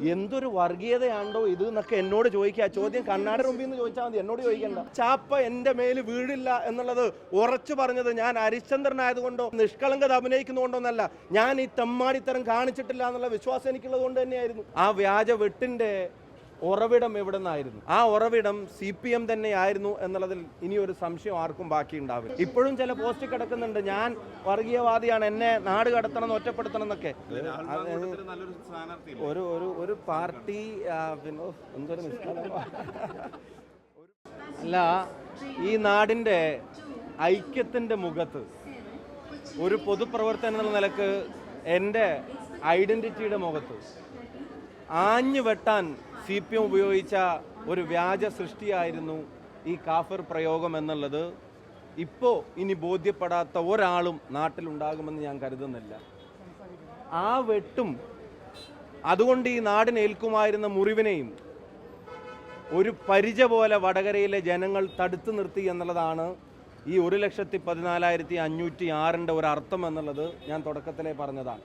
എന്തൊരു വർഗീയതയാണ്ടോ ഇത് എന്നൊക്കെ എന്നോട് ചോദിക്കുക. ചോദ്യം കണ്ണാടി മുമ്പിൽ നിന്ന് ചോദിച്ചാൽ മതി. എന്നോട് ചോദിക്കണ്ട. ചാപ്പ എന്റെ മേൽ വീടില്ല എന്നുള്ളത് ഉറച്ചു പറഞ്ഞത് ഞാൻ ഹരിശ്ചന്ദ്രനായതുകൊണ്ടോ നിഷ്കളങ്കത അഭിനയിക്കുന്നതുകൊണ്ടോന്നല്ല. ഞാൻ ഈ തെമ്മാടിത്തരം കാണിച്ചിട്ടില്ല എന്നുള്ള വിശ്വാസം എനിക്കുള്ളത് കൊണ്ട് തന്നെയായിരുന്നു. ആ വ്യാജ വെട്ടിന്റെ ഉറവിടം എവിടെ നിന്നായിരുന്നു ആ ഉറവിടം സി പി എം തന്നെയായിരുന്നു എന്നുള്ളതിൽ ഇനി ഒരു സംശയം ആർക്കും ബാക്കി ഉണ്ടാവില്ല ഇപ്പോഴും ചില പോസ്റ്റ് കിടക്കുന്നുണ്ട്. ഞാൻ വർഗീയവാദിയാണ്. എന്നെ നാട് കടത്തണം എന്ന് ഒറ്റപ്പെടുത്തണം എന്നൊക്കെ. ഒരു ഒരു ഒരു പാർട്ടി പിന്നെ എന്തൊരു അല്ല ഈ നാടിന്റെ ഐക്യത്തിന്റെ മുഖത്ത് ഒരു പൊതുപ്രവർത്തനം എന്ന നിലയ്ക്ക് എന്റെ ഐഡന്റിറ്റിയുടെ മുഖത്ത് ആഞ്ഞു വെട്ടാൻ സി പി എം ഉപയോഗിച്ച ഒരു വ്യാജ സൃഷ്ടിയായിരുന്നു ഈ കാഫർ പ്രയോഗം എന്നുള്ളത്. ഇപ്പോൾ ഇനി ബോധ്യപ്പെടാത്ത ഒരാളും നാട്ടിലുണ്ടാകുമെന്ന് ഞാൻ കരുതുന്നില്ല. ആ വെട്ടും അതുകൊണ്ട് ഈ നാടിനേൽക്കുമായിരുന്ന മുറിവിനെയും ഒരു പരിച പോലെ വടകരയിലെ ജനങ്ങൾ തടുത്തു നിർത്തി എന്നുള്ളതാണ് ഈ ഒരു ലക്ഷത്തി പതിനാലായിരത്തി അഞ്ഞൂറ്റി ആറിന്റെ ഒരു എന്നുള്ളത് ഞാൻ തുടക്കത്തിലേ പറഞ്ഞതാണ്.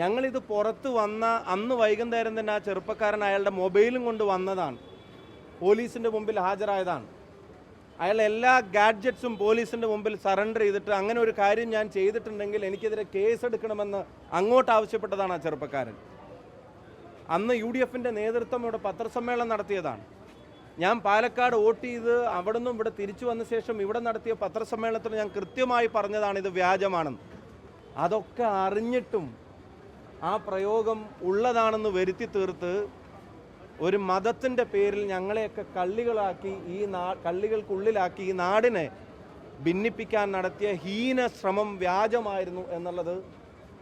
ഞങ്ങളിത് പുറത്ത് വന്ന അന്ന് വൈകുന്നേരം തന്നെ ആ ചെറുപ്പക്കാരൻ അയാളുടെ മൊബൈലും കൊണ്ട് വന്നതാണ്. പോലീസിന്റെ മുമ്പിൽ ഹാജരായതാണ്. അയാൾ എല്ലാ ഗാഡ്ജറ്റ്സും പോലീസിന്റെ മുമ്പിൽ സറണ്ടർ ചെയ്തിട്ട് അങ്ങനെ ഒരു കാര്യം ഞാൻ ചെയ്തിട്ടുണ്ടെങ്കിൽ എനിക്കെതിരെ കേസ് എടുക്കണമെന്ന് അങ്ങോട്ട് ആവശ്യപ്പെട്ടതാണ് ആ ചെറുപ്പക്കാരൻ. അന്ന് യു ഡി എഫിന്റെ നേതൃത്വം ഇവിടെ പത്രസമ്മേളനം നടത്തിയതാണ്. ഞാൻ പാലക്കാട് വോട്ട് ചെയ്ത് അവിടെ നിന്നും ഇവിടെ തിരിച്ചു വന്ന ശേഷം ഇവിടെ നടത്തിയ പത്രസമ്മേളനത്തിൽ ഞാൻ കൃത്യമായി പറഞ്ഞതാണ് ഇത് വ്യാജമാണെന്ന്. അതൊക്കെ അറിഞ്ഞിട്ടും ആ പ്രയോഗം ഉള്ളതാണെന്ന് വരുത്തി തീർത്ത് ഒരു മതത്തിന്റെ പേരിൽ ഞങ്ങളെയൊക്കെ കള്ളികളാക്കി ഈ നാ കള്ളികൾക്കുള്ളിലാക്കി ഈ നാടിനെ ഭിന്നിപ്പിക്കാൻ നടത്തിയ ഹീന ശ്രമം വ്യാജമായിരുന്നു എന്നുള്ളത്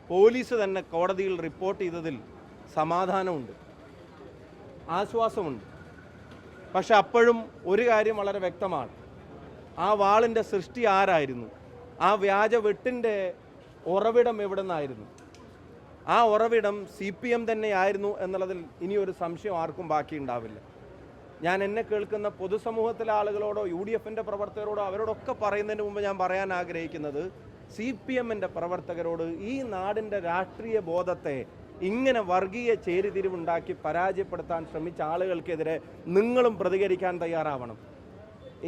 പോലീസ് തന്നെ കോടതിയിൽ റിപ്പോർട്ട് ചെയ്തതിൽ സമാധാനമുണ്ട്. ആശ്വാസമുണ്ട്. പക്ഷെ അപ്പോഴും ഒരു കാര്യം വളരെ വ്യക്തമാണ്. ആ വാളിന്റെ സൃഷ്ടി ആരായിരുന്നു? ആ വ്യാജ വെട്ടിന്റെ ഉറവിടം എവിടെ നിന്നായിരുന്നു ആ ഉറവിടം സി പി എം തന്നെയായിരുന്നു എന്നുള്ളതിൽ ഇനിയൊരു സംശയം ആർക്കും ബാക്കിയുണ്ടാവില്ല. ഞാൻ എന്നെ കേൾക്കുന്ന പൊതുസമൂഹത്തിലെ ആളുകളോടോ യു ഡി എഫിന്റെ പ്രവർത്തകരോടോ അവരോടൊക്കെ പറയുന്നതിന് മുമ്പ് ഞാൻ പറയാൻ ആഗ്രഹിക്കുന്നത് സി പി എമ്മിന്റെ പ്രവർത്തകരോട് ഈ നാടിന്റെ രാഷ്ട്രീയ ബോധത്തെ ഇങ്ങനെ വർഗീയ ചേരിതിരിവുണ്ടാക്കി പരാജയപ്പെടുത്താൻ ശ്രമിച്ച ആളുകൾക്കെതിരെ നിങ്ങളും പ്രതികരിക്കാൻ തയ്യാറാവണം.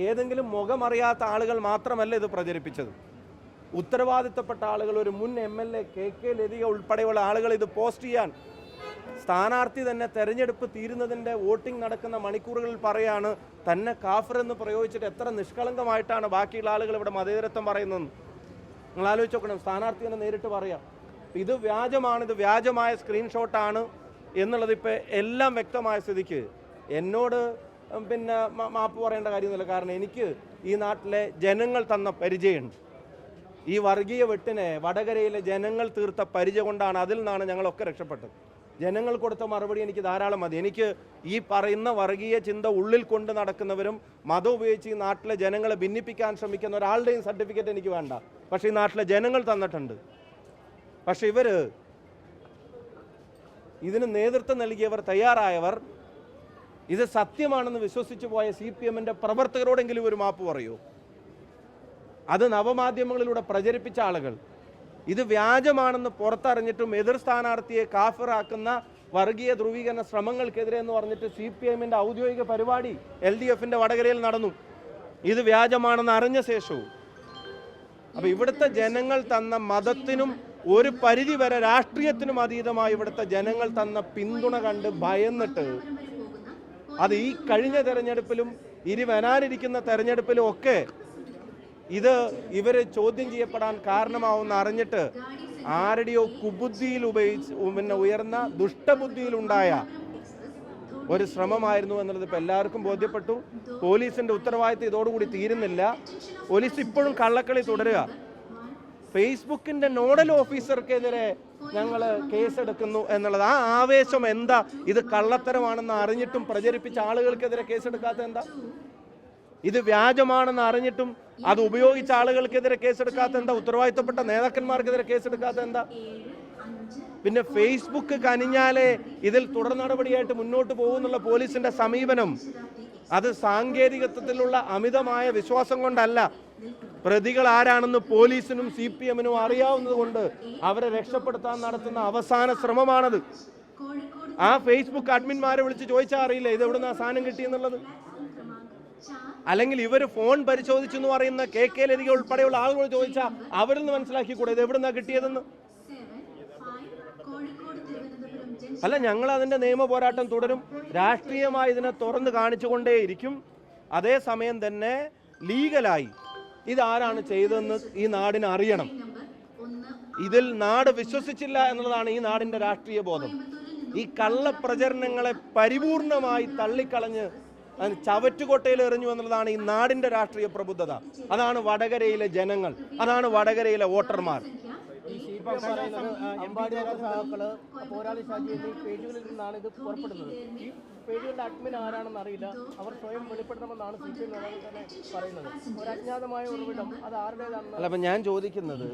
ഏതെങ്കിലും മുഖമറിയാത്ത ആളുകൾ മാത്രമല്ല ഇത് പ്രചരിപ്പിച്ചത്? ഉത്തരവാദിത്തപ്പെട്ട ആളുകൾ ഒരു മുൻ M L A K K Lathika ഉൾപ്പെടെയുള്ള ആളുകൾ ഇത് പോസ്റ്റ് ചെയ്യാൻ സ്ഥാനാർത്ഥി തന്നെ തെരഞ്ഞെടുപ്പ് തീരുന്നതിന്റെ വോട്ടിംഗ് നടക്കുന്ന മണിക്കൂറുകളിൽ പറയാണ്. തന്നെ കാഫർ എന്ന് പ്രയോഗിച്ചിട്ട് എത്ര നിഷ്കളങ്കമായിട്ടാണ് ബാക്കിയുള്ള ആളുകൾ ഇവിടെ മതേതരത്വം പറയുന്നത് നിങ്ങൾ ആലോചിച്ച് നോക്കണം സ്ഥാനാർത്ഥി തന്നെ നേരിട്ട് പറയാം. ഇത് വ്യാജമാണ് ഇത് വ്യാജമായ സ്ക്രീൻഷോട്ടാണ് എന്നുള്ളത് ഇപ്പോൾ എല്ലാം വ്യക്തമായ സ്ഥിതിക്ക്. എന്നോട് പിന്നെ മാപ്പ് പറയേണ്ട കാര്യമൊന്നുമില്ല. കാരണം എനിക്ക് ഈ നാട്ടിലെ ജനങ്ങൾ തന്ന പരിചയമുണ്ട്. ഈ വർഗീയ വെട്ടിനെ വടകരയിലെ ജനങ്ങൾ തീർത്ത പരിചയ കൊണ്ടാണ് അതിൽ നിന്നാണ് ഞങ്ങളൊക്കെ രക്ഷപ്പെട്ടത്. ജനങ്ങൾ കൊടുത്ത മറുപടി എനിക്ക് ധാരാളം മതി. എനിക്ക് ഈ പറയുന്ന വർഗീയ ചിന്ത ഉള്ളിൽ കൊണ്ട് നടക്കുന്നവരും മതം ഉപയോഗിച്ച് ഈ നാട്ടിലെ ജനങ്ങളെ ഭിന്നിപ്പിക്കാൻ ശ്രമിക്കുന്ന ഒരാളുടെയും സർട്ടിഫിക്കറ്റ് എനിക്ക് വേണ്ട. പക്ഷേ ഈ നാട്ടിലെ ജനങ്ങൾ തന്നിട്ടുണ്ട്. പക്ഷെ ഇവർ ഇതിന് നേതൃത്വം നൽകിയവർ തയ്യാറായവർ. ഇത് സത്യമാണെന്ന് വിശ്വസിച്ചു പോയ സി പി എമ്മിന്റെ പ്രവർത്തകരോടെങ്കിലും ഒരു മാപ്പ് പറയൂ. അത് നവമാധ്യമങ്ങളിലൂടെ പ്രചരിപ്പിച്ച ആളുകൾ. ഇത് വ്യാജമാണെന്ന് പുറത്തറിഞ്ഞിട്ടും എതിർ സ്ഥാനാർത്ഥിയെ കാഫിറാക്കുന്ന വർഗീയ ധ്രുവീകരണ ശ്രമങ്ങൾക്കെതിരെ എന്ന് പറഞ്ഞിട്ട് സി പി എമ്മിന്റെ ഔദ്യോഗിക പരിപാടി എൽ ഡി എഫിന്റെ വടകരയിൽ നടന്നു. ഇത് വ്യാജമാണെന്ന് അറിഞ്ഞ ശേഷവും. അപ്പൊ ഇവിടുത്തെ ജനങ്ങൾ തന്ന മതത്തിനും ഒരു പരിധി വരെ രാഷ്ട്രീയത്തിനും അതീതമായി ഇവിടുത്തെ ജനങ്ങൾ തന്ന പിന്തുണ കണ്ട് ഭയന്നിട്ട് അത് ഈ കഴിഞ്ഞ തെരഞ്ഞെടുപ്പിലും ഇനി വരാനിരിക്കുന്ന തെരഞ്ഞെടുപ്പിലും ഒക്കെ ഇത് ഇവരെ ചോദ്യം ചെയ്യപ്പെടാൻ കാരണമാവുന്ന അറിഞ്ഞിട്ട് ആരുടെയോ കുബുദ്ധിയിൽ ഉപയോഗിച്ച് പിന്നെ ഉയർന്ന ദുഷ്ടബുദ്ധിയിലുണ്ടായ ഒരു ശ്രമമായിരുന്നു എന്നുള്ളത് ഇപ്പോൾ എല്ലാവർക്കും ബോധ്യപ്പെട്ടു. പോലീസിന്റെ ഉത്തരവാദിത്തം ഇതോടുകൂടി തീരുന്നില്ല. പോലീസ് ഇപ്പോഴും കള്ളക്കളി തുടരുക. ഫേസ്ബുക്കിന്റെ നോഡൽ ഓഫീസർക്കെതിരെ ഞങ്ങൾ കേസെടുക്കുന്നു എന്നുള്ളത്. ആ ആവേശം എന്താ? ഇത് കള്ളത്തരമാണെന്ന് അറിഞ്ഞിട്ടും പ്രചരിപ്പിച്ച ആളുകൾക്കെതിരെ കേസെടുക്കാത്ത എന്താ? ഇത് വ്യാജമാണെന്ന് അറിഞ്ഞിട്ടും അത് ഉപയോഗിച്ച ആളുകൾക്കെതിരെ കേസെടുക്കാത്ത എന്താ? ഉത്തരവാദിത്തപ്പെട്ട നേതാക്കന്മാർക്കെതിരെ കേസെടുക്കാത്ത എന്താ? പിന്നെ ഫേസ്ബുക്ക് കനിഞ്ഞാലേ ഇതിൽ തുടർ നടപടിയായിട്ട് മുന്നോട്ട് പോകുന്നുള്ള പോലീസിന്റെ സമീപനം അത് സാങ്കേതികത്വത്തിലുള്ള അമിതമായ വിശ്വാസം കൊണ്ടല്ല. പ്രതികൾ ആരാണെന്ന് പോലീസിനും സി പി എമ്മിനും അറിയാവുന്നത് കൊണ്ട് അവരെ രക്ഷപ്പെടുത്താൻ നടത്തുന്ന അവസാന ശ്രമമാണത്. ആ ഫേസ്ബുക്ക് അഡ്മിന്മാരെ വിളിച്ച് ചോദിച്ചാൽ അറിയില്ല ഇത് എവിടുന്ന് ആ സാധനം കിട്ടിയെന്നുള്ളത്? അല്ലെങ്കിൽ ഇവർ ഫോൺ പരിശോധിച്ചു എന്ന് പറയുന്ന കെ കെ ലതിക ഉൾപ്പെടെയുള്ള ആളുകൾ ചോദിച്ചാൽ അവരിൽ നിന്ന് മനസ്സിലാക്കി കൂടെ ഇത് എവിടെ നിന്നാണ് കിട്ടിയതെന്ന്? അല്ല ഞങ്ങൾ അതിന്റെ നിയമ പോരാട്ടം തുടരും. രാഷ്ട്രീയമായി ഇതിനെ തുറന്ന് കാണിച്ചുകൊണ്ടേയിരിക്കും. അതേസമയം തന്നെ ലീഗലായി. ഇതാരാണ് ചെയ്തതെന്ന് ഈ നാടിന് അറിയണം. ഇതിൽ നാട് വിശ്വസിച്ചില്ല എന്നുള്ളതാണ് ഈ നാടിന്റെ രാഷ്ട്രീയ ബോധം. ഈ കള്ളപ്രചരണങ്ങളെ പരിപൂർണമായി തള്ളിക്കളഞ്ഞ് അത് ചവറ്റുകൊട്ടയിൽ എറിഞ്ഞു എന്നുള്ളതാണ് ഈ നാടിന്റെ രാഷ്ട്രീയ പ്രബുദ്ധത. അതാണ് വടകരയിലെ ജനങ്ങൾ. അതാണ് വടകരയിലെ വോട്ടർമാർ. അമ്പാടിയാർ സഹാക്കൾ പോരാളി ഷാജി പേജുകളിൽ നിന്നാണ് ഇത് പുറപ്പെടുന്നത്. ഈ പേജുകളുടെ അഡ്മിൻ ആരാണെന്ന് അറിയില്ല. അവർ സ്വയം വെളിപ്പെടുത്തണമെന്നാണ് സി പി എം നേതാക്കൾ തന്നെ പറയുന്നത്. ഒരു അജ്ഞാതമായ ഉറവിടം അത് ആരുടേതാണെന്ന് അല്ല അപ്പം ഞാൻ ചോദിക്കുന്നത്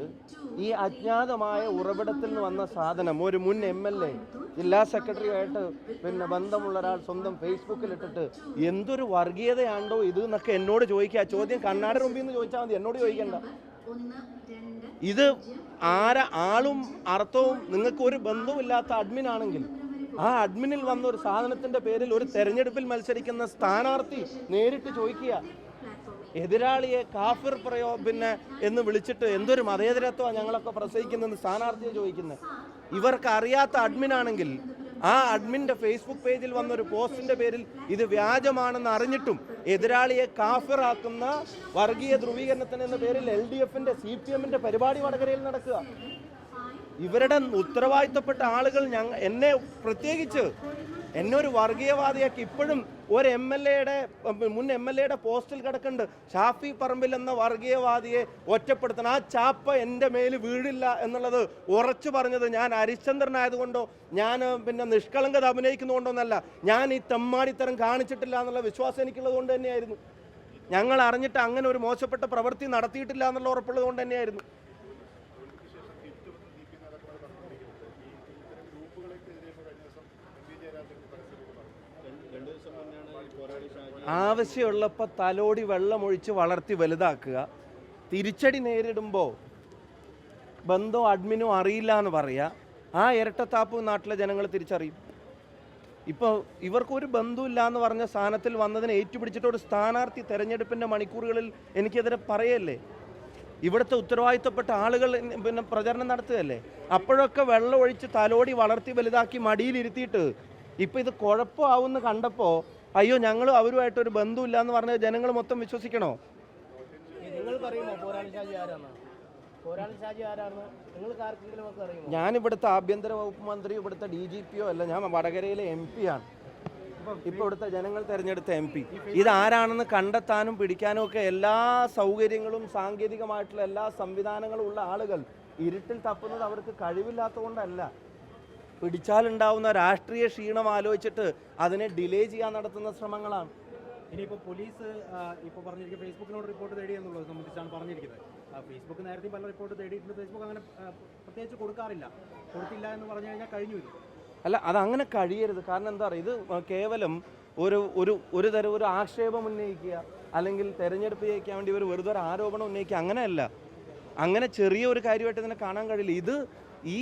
ഈ അജ്ഞാതമായ ഉറവിടത്തിൽ നിന്ന് വന്ന സാധനം ഒരു മുൻ എം എൽ എ ജില്ലാ സെക്രട്ടറിയായിട്ട് പിന്നെ ബന്ധമുള്ള ഒരാൾ സ്വന്തം ഫേസ്ബുക്കിൽ ഇട്ടിട്ട് എന്തൊരു വർഗീയതയാണ്ടോ ഇത് എന്നൊക്കെ എന്നോട് ചോദിക്കുക. ചോദ്യം കണ്ണാടി മുമ്പിൽ നിന്ന് ചോദിച്ചാൽ മതി. എന്നോട് ചോദിക്കണ്ട. ഇത് ആര ആളും അർത്ഥവും നിങ്ങൾക്ക് ഒരു ബന്ധവുമില്ലാത്ത അഡ്മിൻ ആണെങ്കിൽ ആ അഡ്മിനിൽ വന്ന ഒരു സാധനത്തിന്റെ പേരിൽ ഒരു തെരഞ്ഞെടുപ്പിൽ മത്സരിക്കുന്ന സ്ഥാനാർത്ഥി നേരിട്ട് ചോദിക്കുക എതിരാളിയെ കാഫിർ പ്രയോ പിന്നെ? എന്ന് വിളിച്ചിട്ട് എന്തൊരു മതേതരത്വമാണ് ഞങ്ങളൊക്കെ പ്രസവിക്കുന്നതെന്ന് സ്ഥാനാർത്ഥിയെ ചോദിക്കുന്നത്. ഇവർക്ക് അറിയാത്ത അഡ്മിനാണെങ്കിൽ ആ അഡ്മിന്റെ ഫേസ്ബുക്ക് പേജിൽ വന്ന ഒരു പോസ്റ്റിന്റെ പേരിൽ ഇത് വ്യാജമാണെന്ന് അറിഞ്ഞിട്ടും എതിരാളിയെ കാഫിറാക്കുന്ന വർഗീയ ധ്രുവീകരണത്തിന് എന്ന പേരിൽ എൽ ഡി എഫിന്റെ സി പി എമ്മിന്റെ പരിപാടി വടകരയിൽ നടക്കുക. ഇവരുടെ ഉത്തരവാദിത്തപ്പെട്ട ആളുകൾ ഞങ്ങൾ എന്നെ പ്രത്യേകിച്ച് എന്നെ ഒരു വർഗീയവാദിയാക്കി ഇപ്പോഴും ഒരു എം എൽ എയുടെ മുൻ എം എൽ എയുടെ പോസ്റ്റിൽ കിടക്കുന്നുണ്ട്. ഷാഫി പറമ്പിൽ എന്ന വർഗീയവാദിയെ ഒറ്റപ്പെടുത്തണം. ആ ചാപ്പ എന്റെ മേൽ വീഴില്ല എന്നുള്ളത് ഉറച്ചു പറഞ്ഞത് ഞാൻ ഹരിശ്ചന്ദ്രനായതുകൊണ്ടോ ഞാൻ പിന്നെ നിഷ്കളങ്കത അഭിനയിക്കുന്നതുകൊണ്ടോന്നല്ല. ഞാൻ ഈ തെമ്മാടിത്തരം കാണിച്ചിട്ടില്ല എന്നുള്ള വിശ്വാസം എനിക്കുള്ളത് കൊണ്ട് തന്നെയായിരുന്നു. ഞങ്ങൾ അറിഞ്ഞിട്ട് അങ്ങനെ ഒരു മോശപ്പെട്ട പ്രവൃത്തി നടത്തിയിട്ടില്ല എന്നുള്ള ഉറപ്പുള്ളത് കൊണ്ട് തന്നെയായിരുന്നു രണ്ടു ദിവസം മുന്നെയാണ് ഈ പോരാളി ഷാജി ആവശ്യമുള്ളപ്പോൾ തലോടി വെള്ളമൊഴിച്ച് വളർത്തി വലുതാക്കുക. തിരിച്ചടി നേരിടുമ്പോൾ ബന്ധോ അഡ്മിനോ അറിയില്ല എന്ന് പറയുക. ആ ഇരട്ടത്താപ്പ് നാട്ടിലെ ജനങ്ങൾ തിരിച്ചറിയും. ഇപ്പോൾ ഇവർക്കൊരു ബന്ധുവില്ല എന്ന് പറഞ്ഞ സ്ഥാനത്തിൽ വന്നതിനെ ഏറ്റുപിടിച്ചിട്ട് ഒരു സ്ഥാനാർത്ഥി തെരഞ്ഞെടുപ്പിന്റെ മണിക്കൂറുകളിൽ എനിക്കെതിരെ പറയല്ലേ? ഇവിടുത്തെ ഉത്തരവാദിത്തപ്പെട്ട ആളുകൾ പിന്നെ പ്രചരണം നടത്തുകയല്ലേ? അപ്പോഴൊക്കെ വെള്ളം ഒഴിച്ച് തലോടി വളർത്തി വലുതാക്കി മടിയിലിരുത്തിയിട്ട് ഇപ്പോൾ ഇത് കുഴപ്പമാവുമെന്ന് കണ്ടപ്പോൾ അയ്യോ ഞങ്ങൾ അവരുമായിട്ട് ഒരു ബന്ധമില്ല എന്ന് പറഞ്ഞ ജനങ്ങൾ മൊത്തം വിശ്വസിക്കണോ? ഞാൻ ഇവിടുത്തെ ആഭ്യന്തര വകുപ്പ് മന്ത്രി ഇവിടുത്തെ ഡി ജി പിയോ അല്ല ഞാൻ വടകരയിലെ എം പി ആണ്. ഇപ്പൊ ഇവിടുത്തെ ജനങ്ങൾ തെരഞ്ഞെടുത്ത എം പി. ഇതാരാണെന്ന് കണ്ടെത്താനും പിടിക്കാനും ഒക്കെ എല്ലാ സൗകര്യങ്ങളും സാങ്കേതികമായിട്ടുള്ള എല്ലാ സംവിധാനങ്ങളും ഉള്ള ആളുകൾ ഇരുട്ടിൽ തപ്പുന്നത് അവർക്ക് കഴിവില്ലാത്തതുകൊണ്ടല്ല. പിടിച്ചാലുണ്ടാവുന്ന രാഷ്ട്രീയ ക്ഷീണം ആലോചിച്ചിട്ട് അതിനെ ഡിലേ ചെയ്യാൻ നടത്തുന്ന ശ്രമങ്ങളാണ്. ഇനിയിപ്പോൾ പോലീസ് ഇപ്പോൾ പറഞ്ഞിരിക്കുന്ന ഫേസ്ബുക്കിനോട് റിപ്പോർട്ട് തേടി എന്നുള്ളത് സംബന്ധിച്ചാണ് പറഞ്ഞിരിക്കുന്നത്. ഫേസ്ബുക്ക് നേരത്തെ പല റിപ്പോർട്ട് തേടിയിട്ടുണ്ട്. ഫേസ്ബുക്ക് അങ്ങനെ പ്രത്യേകിച്ച് കൊടുക്കാറില്ല. കൊടുത്തില്ല എന്ന് പറഞ്ഞു കഴിഞ്ഞാൽ കഴിഞ്ഞു വരും. അല്ല അതങ്ങനെ കഴിയരുത്. കാരണം എന്താ പറയുക ഇത് കേവലം ഒരു ഒരു ഒരു തരം ഒരു ആക്ഷേപം ഉന്നയിക്കുക അല്ലെങ്കിൽ തെരഞ്ഞെടുപ്പ് ജയിക്കാൻ വേണ്ടി ഒരു വെറുതെ ഒരു ആരോപണം ഉന്നയിക്കുക അങ്ങനെയല്ല. അങ്ങനെ ചെറിയ ഒരു കാര്യമായിട്ട് ഇതിനെ കാണാൻ കഴിയില്ല. ഇത് ഈ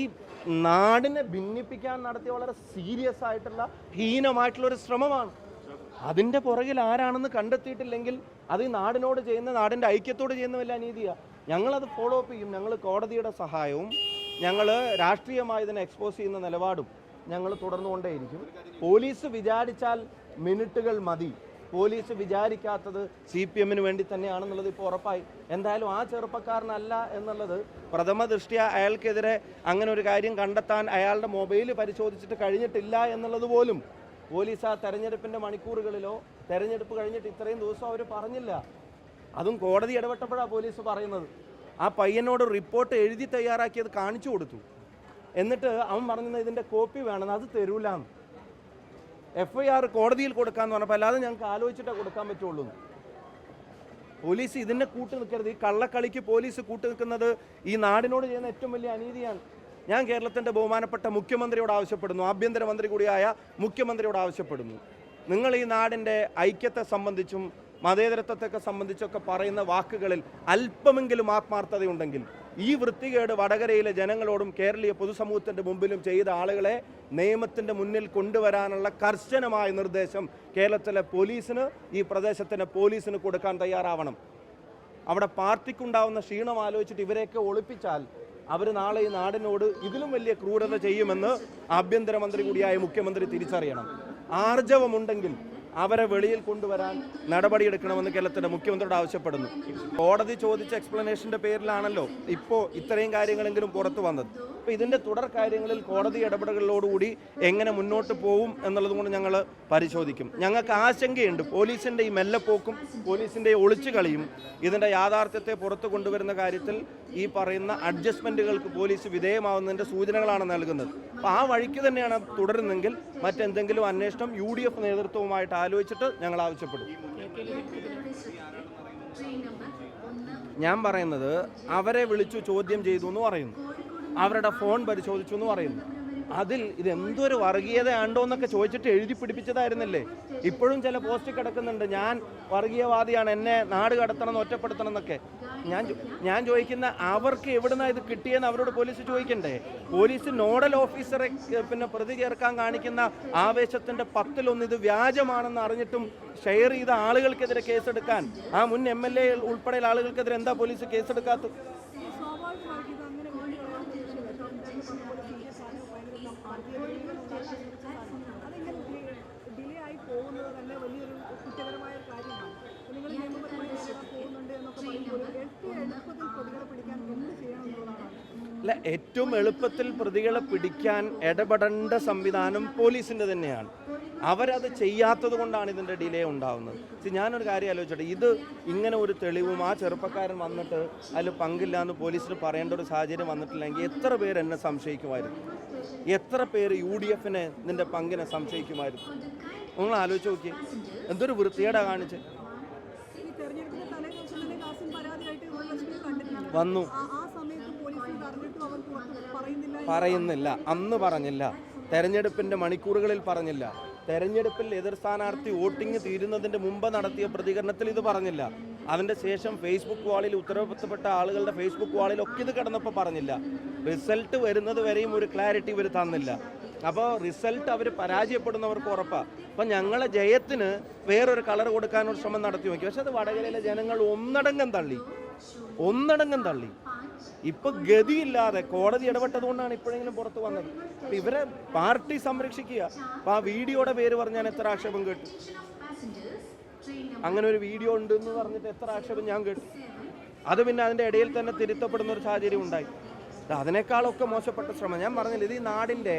നാടിനെ ഭിന്നിപ്പിക്കാൻ നടത്തിയ വളരെ സീരിയസ് ആയിട്ടുള്ള ഹീനമായിട്ടുള്ള ഒരു ശ്രമമാണ്. അതിന്റെ പുറകിൽ ആരാണെന്ന് കണ്ടെത്തിയിട്ടില്ലെങ്കിൽ അത് ഈ നാടിനോട് ചെയ്യുന്ന നാടിന്റെ ഐക്യത്തോട് ചെയ്യുന്ന വല്ല അനീതിയാണ് ഞങ്ങളത് ഫോളോ അപ്പ് ചെയ്യും. ഞങ്ങൾ കോടതിയുടെ സഹായവും ഞങ്ങൾ രാഷ്ട്രീയമായി ഇതിനെ എക്സ്പോസ് ചെയ്യുന്ന നിലപാടും ഞങ്ങൾ തുടർന്നുകൊണ്ടേയിരിക്കും. പോലീസ് വിചാരിച്ചാൽ മിനിറ്റുകൾ മതി. പോലീസ് വിചാരിക്കാത്തത് സി പി എമ്മിന് വേണ്ടി തന്നെയാണെന്നുള്ളത് ഇപ്പോൾ ഉറപ്പായി. എന്തായാലും ആ ചെറുപ്പക്കാരനല്ല എന്നുള്ളത് പ്രഥമ ദൃഷ്ടിയ അയാൾക്കെതിരെ അങ്ങനെ ഒരു കാര്യം കണ്ടെത്താൻ അയാളുടെ മൊബൈൽ പരിശോധിച്ചിട്ട് കഴിഞ്ഞിട്ടില്ല എന്നുള്ളത് പോലും പോലീസ് ആ തെരഞ്ഞെടുപ്പിന്റെ മണിക്കൂറുകളിലോ തെരഞ്ഞെടുപ്പ് കഴിഞ്ഞിട്ട് ഇത്രയും ദിവസം അവർ പറഞ്ഞില്ല. അതും കോടതി ഇടപെട്ടപ്പോഴാണ് പോലീസ് പറയുന്നത്. ആ പയ്യനോട് റിപ്പോർട്ട് എഴുതി തയ്യാറാക്കിയത് കാണിച്ചു കൊടുത്തു. എന്നിട്ട് അവൻ പറഞ്ഞത് ഇതിന്റെ കോപ്പി വേണമെന്ന് അത് തരൂലാന്ന്. എഫ് ഐ ആർ കോടതിയിൽ കൊടുക്കാന്ന് പറഞ്ഞപ്പോൾ അല്ലാതെ ഞങ്ങൾക്ക് ആലോചിച്ചിട്ടേ കൊടുക്കാൻ പറ്റുള്ളൂ. പോലീസ് ഇതിനെ കൂട്ടു നിൽക്കരുത് ഈ കള്ളക്കളിക്ക് പോലീസ് കൂട്ടു നിൽക്കുന്നത് ഈ നാടിനോട് ചെയ്യുന്ന ഏറ്റവും വലിയ അനീതിയാണ്. ഞാൻ കേരളത്തിന്റെ ബഹുമാനപ്പെട്ട മുഖ്യമന്ത്രിയോട് ആവശ്യപ്പെടുന്നു. ആഭ്യന്തരമന്ത്രി കൂടിയായ മുഖ്യമന്ത്രിയോട് ആവശ്യപ്പെടുന്നു. നിങ്ങൾ ഈ നാടിന്റെ ഐക്യത്തെ സംബന്ധിച്ചും മതേതരത്വത്തെയൊക്കെ സംബന്ധിച്ചൊക്കെ പറയുന്ന വാക്കുകളിൽ അല്പമെങ്കിലും ആത്മാർത്ഥതയുണ്ടെങ്കിൽ ഈ വൃത്തികേട് വടകരയിലെ ജനങ്ങളോടും കേരളീയ പൊതുസമൂഹത്തിന്റെ മുമ്പിലും ചെയ്ത ആളുകളെ നിയമത്തിന്റെ മുന്നിൽ കൊണ്ടുവരാനുള്ള കർശനമായ നിർദ്ദേശം കേരളത്തിലെ പോലീസിന് ഈ പ്രദേശത്തിന്റെ പോലീസിന് കൊടുക്കാൻ തയ്യാറാവണം. അവിടെ പാർട്ടിക്കുണ്ടാവുന്ന ക്ഷീണം ആലോചിച്ചിട്ട് ഇവരെയൊക്കെ ഒളിപ്പിച്ചാൽ അവർ നാളെ ഈ നാടിനോട് ഇതിലും വലിയ ക്രൂരത ചെയ്യുമെന്ന് ആഭ്യന്തരമന്ത്രി കൂടിയായ മുഖ്യമന്ത്രി തിരിച്ചറിയണം. ആർജവമുണ്ടെങ്കിൽ അവരെ വെളിയിൽ കൊണ്ടുവരാൻ നടപടിയെടുക്കണമെന്ന് കേരളത്തിന്റെ മുഖ്യമന്ത്രിയോട് ആവശ്യപ്പെടുന്നു. കോടതി ചോദിച്ച എക്സ്പ്ലനേഷന്റെ പേരിലാണല്ലോ ഇപ്പോൾ ഇത്രയും കാര്യങ്ങളെങ്കിലും പുറത്തു വന്നത്. അപ്പോൾ ഇതിന്റെ തുടർ കാര്യങ്ങളിൽ കോടതി ഇടപെടലുകളോടുകൂടി എങ്ങനെ മുന്നോട്ട് പോകും എന്നുള്ളത് കൊണ്ട് ഞങ്ങൾ പരിശോധിക്കും. ഞങ്ങൾക്ക് ആശങ്കയുണ്ട്. പോലീസിന്റെ ഈ മെല്ലപ്പോക്കും പോലീസിന്റെ ഈ ഒളിച്ചുകളിയും ഇതിന്റെ യാഥാർത്ഥ്യത്തെ പുറത്തു കൊണ്ടുവരുന്ന കാര്യത്തിൽ ഈ പറയുന്ന അഡ്ജസ്റ്റ്മെന്റുകൾക്ക് പോലീസ് വിധേയമാവുന്നതിന്റെ സൂചനകളാണ് നൽകുന്നത്. അപ്പോൾ ആ വഴിക്ക് തന്നെയാണ് തുടരുന്നെങ്കിൽ മറ്റെന്തെങ്കിലും അന്വേഷണം യു ഡി എഫ് നേതൃത്വവുമായിട്ട് ആലോചിച്ചിട്ട് ഞങ്ങൾ ആവശ്യപ്പെടും. ഞാൻ പറയുന്നത് അവരെ വിളിച്ചു ചോദ്യം ചെയ്തു എന്ന് പറയുന്നു. അവരുടെ ഫോൺ പരിശോധിച്ചു എന്ന് പറയുന്നു. അതിൽ ഇത് എന്തൊരു വർഗീയതയാണ്ടോ എന്നൊക്കെ ചോദിച്ചിട്ട് എഴുതി പിടിപ്പിച്ചതായിരുന്നല്ലേ? ഇപ്പോഴും ചില പോസ്റ്റ് കിടക്കുന്നുണ്ട് ഞാൻ വർഗീയവാദിയാണ് എന്നെ നാട് കടത്തണം ഒറ്റപ്പെടുത്തണം എന്നൊക്കെ. ഞാൻ ഞാൻ ചോദിക്കുന്ന അവർക്ക് എവിടുന്ന ഇത് കിട്ടിയെന്ന് അവരോട് പോലീസ് ചോദിക്കണ്ടേ? പോലീസ് നോഡൽ ഓഫീസറെ പിന്നെ പ്രതി ചേർക്കാൻ കാണിക്കുന്ന ആവേശത്തിന്റെ പത്തിലൊന്ന് ഇത് വ്യാജമാണെന്ന് അറിഞ്ഞിട്ടും ഷെയർ ചെയ്ത ആളുകൾക്കെതിരെ കേസെടുക്കാൻ ആ മുൻ എം എൽ എ ഉൾപ്പെടെയുള്ള ആളുകൾക്കെതിരെ എന്താ പോലീസ് കേസെടുക്കാത്തത്? അല്ല ഏറ്റവും എളുപ്പത്തിൽ പ്രതികളെ പിടിക്കാൻ ഇടപെടേണ്ട സംവിധാനം പോലീസിന്റെ തന്നെയാണ്. അവരത് ചെയ്യാത്തത് കൊണ്ടാണ് ഇതിന്റെ ഡിലേ ഉണ്ടാവുന്നത്. See, ഞാനൊരു കാര്യം ആലോചിച്ചോട്ടെ. ഇത് ഇങ്ങനെ ഒരു തെളിവും ആ ചെറുപ്പക്കാരൻ വന്നിട്ട് അതിൽ പങ്കില്ല എന്ന് പോലീസിന് പറയേണ്ട ഒരു സാഹചര്യം വന്നിട്ടില്ലെങ്കിൽ എത്ര പേര് എന്നെ സംശയിക്കുമായിരുന്നു? എത്ര പേര് യു ഡി എഫിനെ നിന്റെ പങ്കിനെ സംശയിക്കുമായിരുന്നു? നിങ്ങൾ ആലോചിച്ച് നോക്കിയേ. എന്തൊരു വൃത്തിയേടാ കാണിച്ച് ഈ തെരഞ്ഞെടുപ്പിന്റെ തലേ ദിവസം തന്നെ കാസിം പരാതിയായിട്ട് യൂണിവേഴ്സിറ്റി കണ്ടിട്ടുണ്ട് വന്നു ആ ആ സമയത്ത് പോലീസ് ഇത് അറിഞ്ഞിട്ടും അവർ പറയുന്നില്ല പറയുന്നില്ല. അന്ന് പറഞ്ഞില്ല. തെരഞ്ഞെടുപ്പിന്റെ മണിക്കൂറുകളിൽ പറഞ്ഞില്ല. തെരഞ്ഞെടുപ്പിൽ എതിർ സ്ഥാനാർത്ഥി വോട്ടിംഗ് തീരുന്നതിന്റെ മുമ്പ് നടത്തിയ പ്രതികരണത്തിൽ ഇത് പറഞ്ഞില്ല. അതിന്റെ ശേഷം ഫേസ്ബുക്ക് വാളിൽ ഉത്തരവാദിത്തപ്പെട്ട ആളുകളുടെ ഫേസ്ബുക്ക് വാളിലൊക്കെ ഇത് കിടന്നപ്പോൾ പറഞ്ഞില്ല. റിസൾട്ട് വരുന്നത് വരെയും ഒരു ക്ലാരിറ്റി ഇവർ തന്നില്ല. അപ്പോൾ റിസൾട്ട് അവർ പരാജയപ്പെടുന്നവർക്ക് ഉറപ്പാണ് അപ്പം ഞങ്ങളെ ജയത്തിന് വേറൊരു കളർ കൊടുക്കാനൊരു ശ്രമം നടത്തി നോക്കി. പക്ഷെ അത് വടകരയിലെ ജനങ്ങൾ ഒന്നടങ്കം തള്ളി. ഒന്നടങ്കം തള്ളി. ഇപ്പൊ ഗതിയില്ലാതെ കോടതി ഇടപെട്ടത് കൊണ്ടാണ് ഇപ്പോഴെങ്കിലും പുറത്തു വന്നത്. ഇവരെ പാർട്ടി സംരക്ഷിക്കുക. അപ്പൊ ആ വീഡിയോയുടെ പേര് പറഞ്ഞാൽ എത്ര ആക്ഷേപം കേട്ടു. അങ്ങനെ ഒരു വീഡിയോ ഉണ്ട് എന്ന് പറഞ്ഞിട്ട് എത്ര ആക്ഷേപം ഞാൻ കേട്ടു. അത് പിന്നെ അതിന്റെ ഇടയിൽ തന്നെ തിരുത്തപ്പെടുന്ന ഒരു സാഹചര്യം ഉണ്ടായി. അതിനേക്കാളൊക്കെ മോശപ്പെട്ട ശ്രമം. ഞാൻ പറഞ്ഞില്ല ഇത് ഈ നാടിന്റെ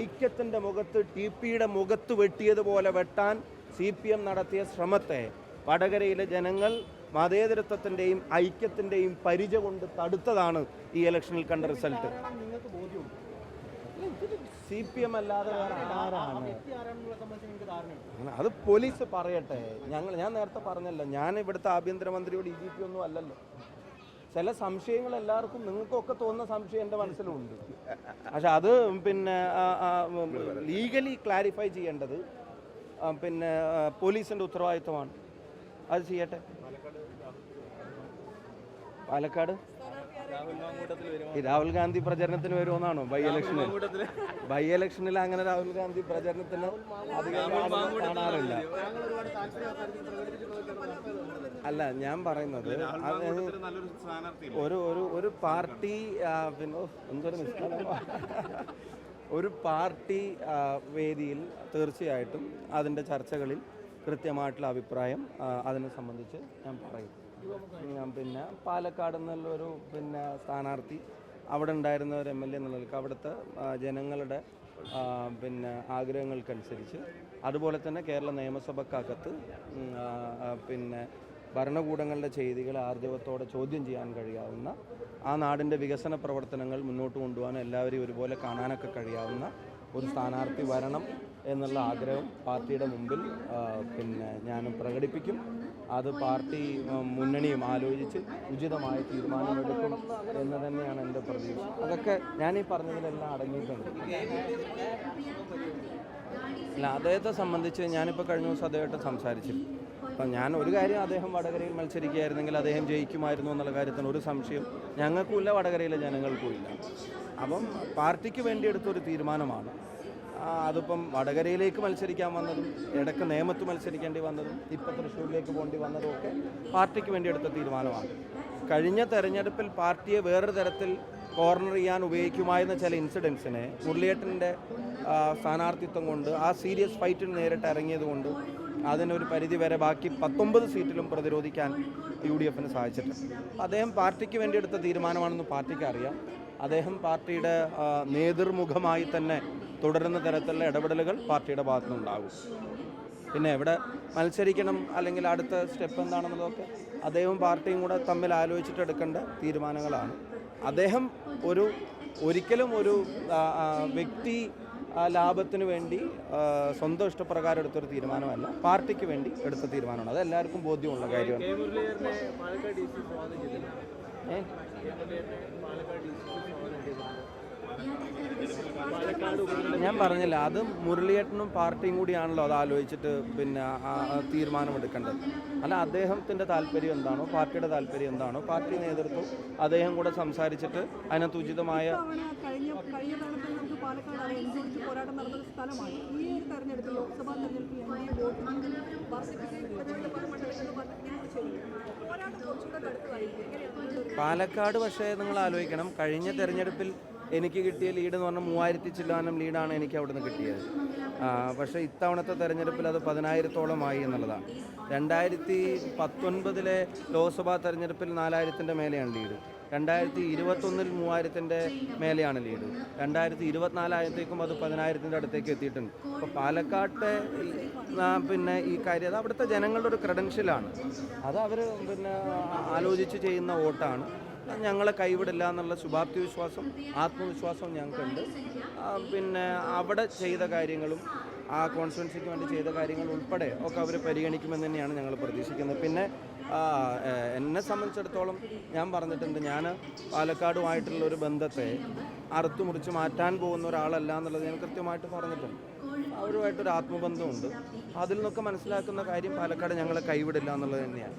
ഐക്യത്തിന്റെ മുഖത്ത് ടി പിയുടെ മുഖത്ത് വെട്ടിയതുപോലെ വെട്ടാൻ സി പി എം നടത്തിയ ശ്രമത്തെ വടകരയിലെ ജനങ്ങൾ മതേതരത്വത്തിന്റെയും ഐക്യത്തിന്റെയും പരിച കൊണ്ട് തടുത്തതാണ് ഈ ഇലക്ഷനിൽ കണ്ട റിസൾട്ട്. സി പി എം അല്ലാതെ വേറെ ആരാണ്? അത് പോലീസ് പറയട്ടെ. ഞങ്ങൾ ഞാൻ നേരത്തെ പറഞ്ഞല്ലോ ഞാൻ ഇവിടുത്തെ ആഭ്യന്തരമന്ത്രിയോട് ഡി ജി പി ഒന്നും അല്ലല്ലോ. ചില സംശയങ്ങൾ എല്ലാവർക്കും നിങ്ങൾക്കൊക്കെ തോന്നുന്ന സംശയം എന്റെ മനസ്സിലുണ്ട്. പക്ഷെ അത് പിന്നെ ലീഗലി ക്ലാരിഫൈ ചെയ്യേണ്ടത് പിന്നെ പോലീസിന്റെ പോലീസിന്റെ ഉത്തരവാദിത്തമാണ് അത് ചെയ്യട്ടെ. പാലക്കാട്? രാഹുൽ ഗാന്ധി പ്രചരണത്തിന് വരുമെന്നാണോ? ബൈ ഇലക്ഷനിൽ. ബൈ ഇലക്ഷനിൽ അങ്ങനെ രാഹുൽ ഗാന്ധി പ്രചരണത്തിന് അധികം കാണാറില്ല. അല്ല ഞാൻ പറയുന്നത് ഒരു ഒരു ഒരു പാർട്ടി പിന്നെ എന്തൊരു ഒരു പാർട്ടി വേദിയിൽ തീർച്ചയായിട്ടും അതിന്റെ ചർച്ചകളിൽ കൃത്യമായിട്ടുള്ള അഭിപ്രായം അതിനെ സംബന്ധിച്ച് ഞാൻ പറയും. ഞാൻ പിന്നെ പാലക്കാട് എന്നുള്ളൊരു പിന്നെ സ്ഥാനാർത്ഥി അവിടെ ഉണ്ടായിരുന്ന ഒരു എം എൽ എ എന്നുള്ള അവിടുത്തെ ജനങ്ങളുടെ പിന്നെ ആഗ്രഹങ്ങൾക്കനുസരിച്ച് അതുപോലെ തന്നെ കേരള നിയമസഭക്കകത്ത് പിന്നെ ഭരണകൂടങ്ങളുടെ ചെയ്തികളെ ആർജവത്തോടെ ചോദ്യം ചെയ്യാൻ കഴിയാവുന്ന ആ നാടിന്റെ വികസന പ്രവർത്തനങ്ങൾ മുന്നോട്ട് കൊണ്ടുപോകാൻ എല്ലാവരെയും ഒരുപോലെ കാണാനൊക്കെ കഴിയാവുന്ന ഒരു സ്ഥാനാർത്ഥി വരണം എന്നുള്ള ആഗ്രഹം പാർട്ടിയുടെ മുമ്പിൽ പിന്നെ ഞാൻ പ്രകടിപ്പിക്കും. അത് പാർട്ടി മുന്നണിയും ആലോചിച്ച് ഉചിതമായ തീരുമാനമെടുക്കും എന്ന് തന്നെയാണ് എന്റെ പ്രതീക്ഷ. അതൊക്കെ ഞാൻ ഈ പറഞ്ഞതിലെല്ലാം അടങ്ങിയിട്ടുണ്ട്. അല്ല അദ്ദേഹത്തെ സംബന്ധിച്ച് ഞാനിപ്പോൾ കഴിഞ്ഞ ദിവസം അദ്ദേഹമായിട്ട് സംസാരിച്ചിരുന്നു. അപ്പം ഞാൻ ഒരു കാര്യം അദ്ദേഹം വടകരയിൽ മത്സരിക്കുകയായിരുന്നെങ്കിൽ അദ്ദേഹം ജയിക്കുമായിരുന്നു എന്നുള്ള കാര്യത്തിന് ഒരു സംശയം ഞങ്ങൾക്കുമില്ല വടകരയിലെ ജനങ്ങൾക്കുമില്ല. അപ്പം പാർട്ടിക്ക് വേണ്ടി എടുത്തൊരു തീരുമാനമാണ്. അതിപ്പം വടകരയിലേക്ക് മത്സരിക്കാൻ വന്നതും ഇടയ്ക്ക് നേമത്ത് മത്സരിക്കേണ്ടി വന്നതും ഇപ്പം തൃശ്ശൂരിലേക്ക് പോകേണ്ടി വന്നതും ഒക്കെ പാർട്ടിക്ക് വേണ്ടി എടുത്ത തീരുമാനമാണ്. കഴിഞ്ഞ തെരഞ്ഞെടുപ്പിൽ പാർട്ടിയെ വേറൊരു തരത്തിൽ കോർണർ ചെയ്യാൻ ഉപയോഗിക്കുമായിരുന്ന ചില ഇൻസിഡൻസിനെ മുരളിയേട്ടന്റെ സ്ഥാനാർത്ഥിത്വം കൊണ്ട് ആ സീരിയസ് ഫൈറ്റിന് നേരിട്ട് ഇറങ്ങിയത് അതിനൊരു പരിധി വരെ ബാക്കി പത്തൊമ്പത് സീറ്റിലും പ്രതിരോധിക്കാൻ യു ഡി എഫിന് സാധിച്ചിട്ടുണ്ട്. അദ്ദേഹം പാർട്ടിക്ക് വേണ്ടി എടുത്ത തീരുമാനമാണെന്ന് പാർട്ടിക്ക് അറിയാം. അദ്ദേഹം പാർട്ടിയുടെ നേതൃമുഖമായി തന്നെ തുടരുന്ന തരത്തിലുള്ള ഇടപെടലുകൾ പാർട്ടിയുടെ ഭാഗത്തു നിന്നുണ്ടാകും പിന്നെ എവിടെ മത്സരിക്കണം അല്ലെങ്കിൽ അടുത്ത സ്റ്റെപ്പ് എന്താണെന്നുള്ളതൊക്കെ അദ്ദേഹവും പാർട്ടിയും കൂടെ തമ്മിൽ ആലോചിച്ചിട്ട് എടുക്കേണ്ട തീരുമാനങ്ങളാണ്. അദ്ദേഹം ഒരു ഒരിക്കലും ഒരു വ്യക്തി ലാഭത്തിന് വേണ്ടി സ്വന്തം ഇഷ്ടപ്രകാരം എടുത്തൊരു തീരുമാനമല്ല പാർട്ടിക്ക് വേണ്ടി എടുത്ത തീരുമാനമാണ്. അത് എല്ലാവർക്കും ബോധ്യമുള്ള കാര്യമാണ്. കെ ഞാൻ പറഞ്ഞില്ല അത് മുരളിയേട്ടനും പാർട്ടിയും കൂടിയാണല്ലോ അത് ആലോചിച്ചിട്ട് പിന്നെ തീരുമാനമെടുക്കേണ്ടത്. അല്ല അദ്ദേഹത്തിന്റെ താല്പര്യം എന്താണോ പാർട്ടിയുടെ താല്പര്യം എന്താണോ പാർട്ടി നേതൃത്വം അദ്ദേഹം കൂടെ സംസാരിച്ചിട്ട് അതിനകത്ത് ഉചിതമായ പാലക്കാട് പക്ഷേ നിങ്ങൾ ആലോചിക്കണം കഴിഞ്ഞ തെരഞ്ഞെടുപ്പിൽ എനിക്ക് കിട്ടിയ ലീഡ് എന്ന് പറഞ്ഞാൽ മൂവായിരത്തി ചില്ലാനം ലീഡാണ് എനിക്ക് അവിടെ നിന്ന് കിട്ടിയത് പക്ഷേ ഇത്തവണത്തെ തെരഞ്ഞെടുപ്പിൽ അത് പതിനായിരത്തോളമായി എന്നുള്ളതാണ്. രണ്ടായിരത്തി പത്തൊൻപതിലെ ലോക്സഭാ തെരഞ്ഞെടുപ്പിൽ നാലായിരത്തിന്റെ മേലെയാണ് ലീഡ് രണ്ടായിരത്തി ഇരുപത്തൊന്നിൽ മൂവായിരത്തിന്റെ മേലെയാണ് ലീഡ് രണ്ടായിരത്തി ഇരുപത്തിനാലായത്തേക്കും അത് പതിനായിരത്തിന്റെ അടുത്തേക്ക് എത്തിയിട്ടുണ്ട്. അപ്പോൾ പാലക്കാട്ടെ പിന്നെ ഈ കാര്യം അത് അവിടുത്തെ ജനങ്ങളുടെ ഒരു ക്രെഡൻഷ്യലാണ് അത് അവർ പിന്നെ ആലോചിച്ച് ചെയ്യുന്ന വോട്ടാണ്. ഞങ്ങളെ കൈവിടില്ല എന്നുള്ള ശുഭാപ്തി വിശ്വാസം ആത്മവിശ്വാസം ഞങ്ങൾക്കുണ്ട് പിന്നെ അവിടെ ചെയ്ത കാര്യങ്ങളും ആ കോൺസ്റ്റുവൻസിക്ക് വേണ്ടി ചെയ്ത കാര്യങ്ങൾ ഉൾപ്പെടെ ഒക്കെ അവർ പരിഗണിക്കുമെന്ന് തന്നെയാണ് ഞങ്ങൾ പ്രതീക്ഷിക്കുന്നത്. പിന്നെ എന്നെ സംബന്ധിച്ചിടത്തോളം ഞാൻ പറഞ്ഞിട്ടുണ്ട് ഞാൻ പാലക്കാടുമായിട്ടുള്ള ഒരു ബന്ധത്തെ അറുത്തു മുറിച്ച് മാറ്റാൻ പോകുന്ന ഒരാളല്ല എന്നുള്ളത് ഞാൻ കൃത്യമായിട്ട് പറഞ്ഞിട്ടുണ്ട്. അവരുമായിട്ടൊരു ആത്മബന്ധമുണ്ട്. അതിൽ നിന്നൊക്കെ മനസ്സിലാക്കുന്ന കാര്യം പാലക്കാട് ഞങ്ങളെ കൈവിടില്ല എന്നുള്ളത് തന്നെയാണ്.